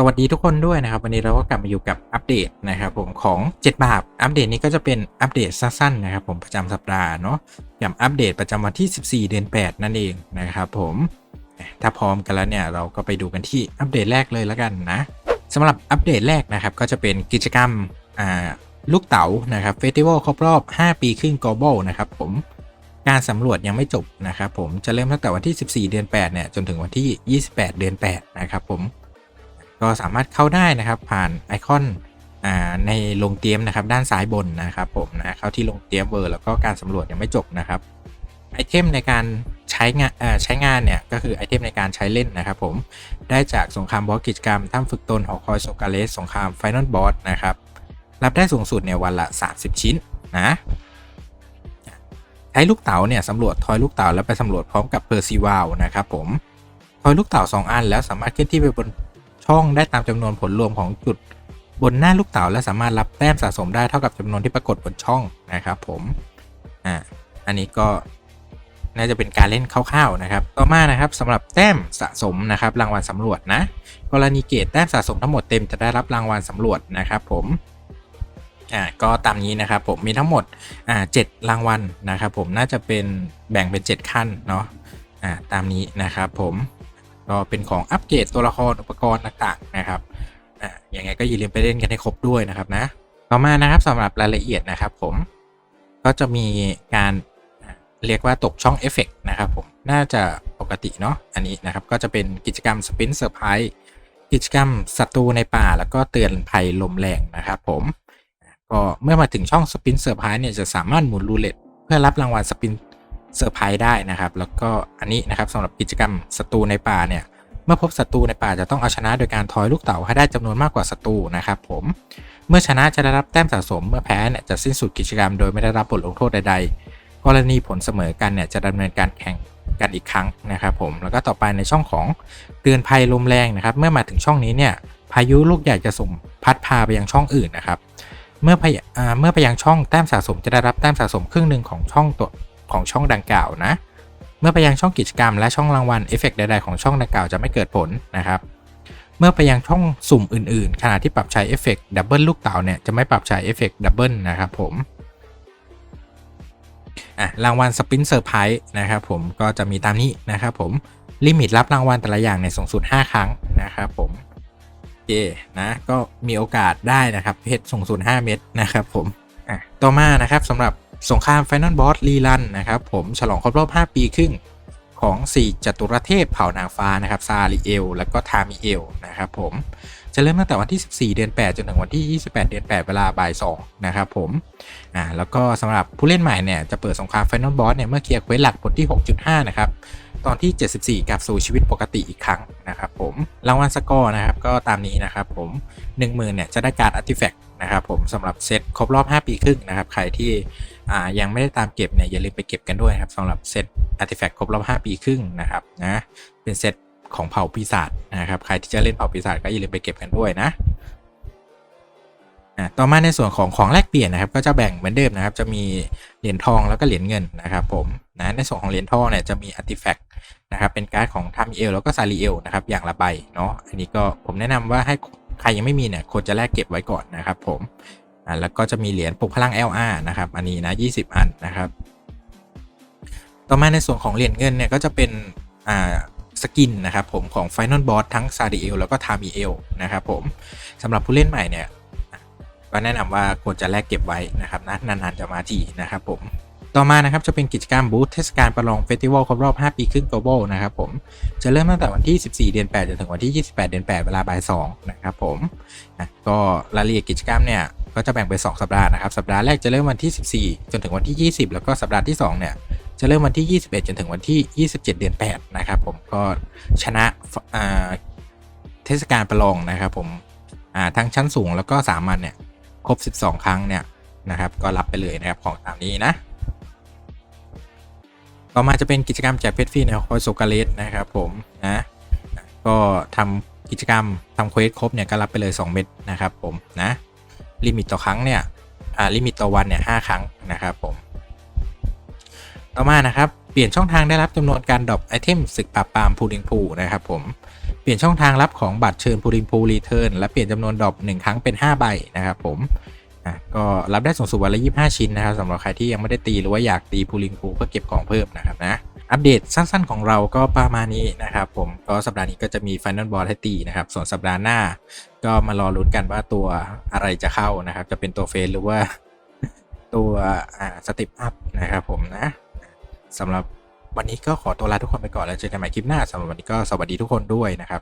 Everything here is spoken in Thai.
สวัสดีทุกคนด้วยนะครับ วันนี้เราก็กลับมาอยู่กับอัปเดตนะครับผมของ 7 บาปอัปเดตนี้ก็จะเป็นอัปเดตสั้นๆนะครับผมประจำสัปดาห์เนาะอย่างอัปเดตประจำวันที่ 14 เดือน 8 นั่นเองนะครับผมถ้าพร้อมกันแล้วเนี่ยเราก็ไปดูกันที่อัปเดตแรกเลยแล้วกันนะสำหรับอัปเดตแรกนะครับก็จะเป็นกิจกรรมลูกเต๋านะครับเฟสติวัลครบรอบ 5 ปีครึ่ง global นะครับผมการสำรวจยังไม่จบนะครับผมจะเริ่มตั้งแต่วันที่ 14 เดือน 8 เนี่ยจนถึงวันที่ 28 เดือน 8 นะครับผม ก็สามารถเข้าได้นะครับผ่านไอคอนอในลงเตรียมนะครับด้านซ้ายบนนะครับผมนะเข้าที่ลงเตรียมเวอร์แล้วก็การสำรวจยังไม่จบนะครับไอเทมในการใช้งานใช้งานเนี่ยก็คือไอเทมในการใช้เล่นนะครับผมได้จากสงครามบอสกิจกรรมถ้ำฝึกตนหอคอยโซกาเลสสงครามไฟนอลบอสนะครับรับได้สูงสุดเนี่ยวันละ 30 ชิ้นนะใช้ลูกเต๋าเนี่ยสำรวจทอยลูกเต๋าแล้วไปสำรวจพร้อมกับเพอร์ซีวาลนะครับผมทอยลูกเต๋า2 อันแล้วสามารถเคลื่อนที่ไปบน ช่องได้ตามจำนวนผลรวมของจุดบนหน้าลูกเต๋าและสามารถรับแต้มสะสมได้เท่ากับจำนวนที่ปรากฏบนช่องนะครับผมอ่าอันนี้ก็น่าจะเป็นการเล่นคร่าวๆนะครับ ต่อมานะครับสำหรับแต้มสะสมนะครับ รางวัลสำรวจนะ กรณีเกรดแต้มสะสมทั้งหมดเต็มจะได้รับรางวัลสำรวจนะครับ ผมอ่าก็ตามนี้นะครับผมมีทั้งหมดอ่าเจ็ดรางวัลนะครับ ผมน่าจะเป็นแบ่งเป็น 7 ขั้นเนาะอ่าตามนี้นะครับผม ก็เป็นของอัปเกรดตัวละครอุปกรณ์ต่างๆนะครับอ่าอย่างไงก็อย่าลืมไปเล่นกันให้ครบด้วยนะครับนะต่อมานะครับสำหรับรายละเอียดนะครับผมก็จะมีการเรียกว่าตกช่องเอฟเฟกนะครับผมน่าจะปกติเนาะอันนี้นะครับก็จะเป็นกิจกรรมสปินเซอร์ไพรส์กิจกรรมศัตรูในป่า แล้วก็เตือนภัยลมแรงนะครับผมก็เมื่อมาถึงช่องสปินเซอร์ไพรส์เนี่ยจะสามารถหมุนรูเล็ตเพื่อรับรางวัลสปิน เซอร์ไพรส์ได้นะครับ แล้วก็อันนี้นะครับสำหรับกิจกรรมศัตรูในป่าเนี่ยเมื่อพบศัตรูในป่าจะต้องเอาชนะโดยการทอยลูกเต๋าให้ได้จำนวนมากกว่าศัตรูนะครับผมเมื่อชนะจะได้รับแต้มสะสมเมื่อแพ้เนี่ยจะสิ้นสุดกิจกรรมโดยไม่ได้รับบทลงโทษใด ๆ กรณีผลเสมอกันเนี่ยจะดำเนินการแข่งกันอีกครั้งนะครับผมแล้วก็ต่อไปในช่องของเตือนภัยลมแรงนะครับ เมื่อมาถึงช่องนี้เนี่ยพายุลูกใหญ่จะส่งพัดพาไปยังช่องอื่นนะครับ เมื่อไปเมื่อไปยังช่องแต้มสะสมจะได้รับแต้มสะสมครึ่งหนึ่งของช่องตัว ของช่องดังกล่าวนะ เมื่อไปยังช่องกิจกรรมและช่องรางวัลเอฟเฟกใดๆของช่องดังกล่าวจะไม่เกิดผลนะครับเมื่อไปยังช่องสุ่มอื่นๆ ขณะที่ปรับใช้เอฟเฟกดับเบิลลูกเต๋าเนี่ยจะไม่ปรับใช้เอฟเฟกดับเบิลนะครับผมอะรางวัลสปินเซอร์ไพรส์นะครับผมก็จะมีตามนี้นะครับผมลิมิตรับรางวัลแต่ละอย่างในสูงสุด 5 ครั้งนะครับผมโอเคนะก็มีโอกาสได้นะครับเพชรสูงสุด 5 เม็ดนะครับผมอะต่อมานะครับสำหรับ สงครามไฟนอลบอสรีลันนะครับผมฉลองครบรอบ 5 ปีครึ่งของ 4 จัตุรเทพเผ่านางฟ้านะครับซาริเอล แล้วก็ทามิเอลนะครับผมจะเริ่มตั้งแต่วันที่ 14 เดือน 8 จนถึงวันที่ 28 เดือน 8 เวลาบ่าย 2 นะครับผมอ่าแล้วก็สำหรับผู้เล่นใหม่เนี่ยจะเปิดสงครามไฟนอลบอสเนี่ยเมื่อเคลียร์เควสหลักผลที่ 6.5 นะครับตอนที่ 74กลับสู่ชีวิตปกติอีกครั้งนะครับผมรางวัลสกอร์นะครับก็ตามนี้นะครับผม10,000เนี่ยจะได้การอาร์ติแฟกต์นะครับผมสำหรับเซตครบรอบ 5 ปีครึ่งนะครับใครที่ อ่ายังไม่ได้ตามเก็บเนี่ยอย่าลืมไปเก็บกันด้วยครับสำหรับเซตอาร์ติแฟกต์ครบรอบ 5 ปีครึ่งนะครับนะเป็นเซตของเผ่าปีศาจนะครับใครที่จะเล่นเผ่าปีศาจก็อย่าลืมไปเก็บกันด้วยนะต่อมาในส่วนของของแลกเปลี่ยนนะครับ ก็จะแบ่งเหมือนเดิมนะครับ จะมีเหรียญทองแล้วก็เหรียญเงินนะครับผมนะในส่วนของเหรียญทองเนี่ยจะมีอาร์ติแฟกต์นะครับเป็นการ์ดของทามเอลแล้วก็ซาริเอลนะครับอย่างละใบเนาะอันนี้ก็ผมแนะนำว่าให้ใครยังไม่มีเนี่ยควรจะแลกเก็บไว้ก่อนนะครับผม อ่าแล้วก็จะมีเหรียญปลุกพลัง LR นะครับอันนี้นะ20 อันนะครับ ต่อมาในส่วนของเหรียญเงินเนี่ยก็จะเป็นอ่าสกินนะครับผมของ Final Boss ทั้งซาริเอลแล้วก็ทามิเอลนะครับผมสำหรับผู้เล่นใหม่เนี่ยก็แนะนำว่าควรจะแลกเก็บไว้นะครับนะนานๆจะมาทีนะครับผมต่อมานะครับจะเป็นกิจกรรมบูธเทศกาลประลองเฟสติวัลครบรอบ 5 ปีครึ่ง global นะครับผมจะเริ่มตั้งแต่วันที่ 14 เดือน 8 จนถึงวันที่ 28 เดือน 8 เวลาบ่าย2นะครับผมนะก็รายละเอียดกิจกรรมเนี่ย ก็จะแบ่งเป็น2สัปดาห์นะครับ สัปดาห์แรกจะเริ่มวันที่ 14 จนถึงวันที่ 20 แล้วก็สัปดาห์ที่2เนี่ยจะเริ่มวันที่ 21 จนถึงวันที่ 27 เดือน 8 นะครับผมก็ชนะเทศกาลประลองนะครับผมทั้งชั้นสูงแล้วก็สามัญเนี่ยครบ 12 ครั้งเนี่ยนะครับก็รับไปเลยนะครับของตามนี้นะต่อมาจะเป็นกิจกรรมแจกเพชรฟรีในคอยโซกาเลสนะครับผมนะก็ทำกิจกรรมทำเควสครบเนี่ยก็รับไปเลย 2 เม็ดนะครับผมนะ ลิมิตต่อครั้งเนี่ยลิมิตต่อวันเนี่ยหครั้งนะครับผม ต่อมานะครับเปลี่ยนช่องทางได้รับจำนวนการดรอปไอเทมศึกปราบปรามพูลิงพูนะครับผมเปลี่ยนช่องทางรับของบัตรเชิญพูลิงพูรีเทิร์นและเปลี่ยนจำนวนดรอป1ครั้งเป็น 5 ใบนะครับผมก็รับได้สูงสุดวันละ25 ชิ้นนะครับสำหรับใครที่ยังไม่ได้ตีหรือว่าอยากตีพูลิงพูเพื่อเก็บของเพิ่มนะครับนะ อัปเดตสั้นๆของเราก็ประมาณนี้นะครับผมก็สัปดาห์นี้ก็จะมี Final Boss ให้ตีนะครับ ส่วนสัปดาห์หน้า ก็มารอลุ้นกันว่าตัวอะไรจะเข้านะครับ จะเป็นตัวเฟสหรือว่าตัวอ่าสติปอัพนะครับผมนะสำหรับวันนี้ก็ขอตัวลาทุกคนไปก่อนแล้วเจอกันใหม่คลิปหน้าสำหรับวันนี้ก็สวัสดีทุกคนด้วยนะครับ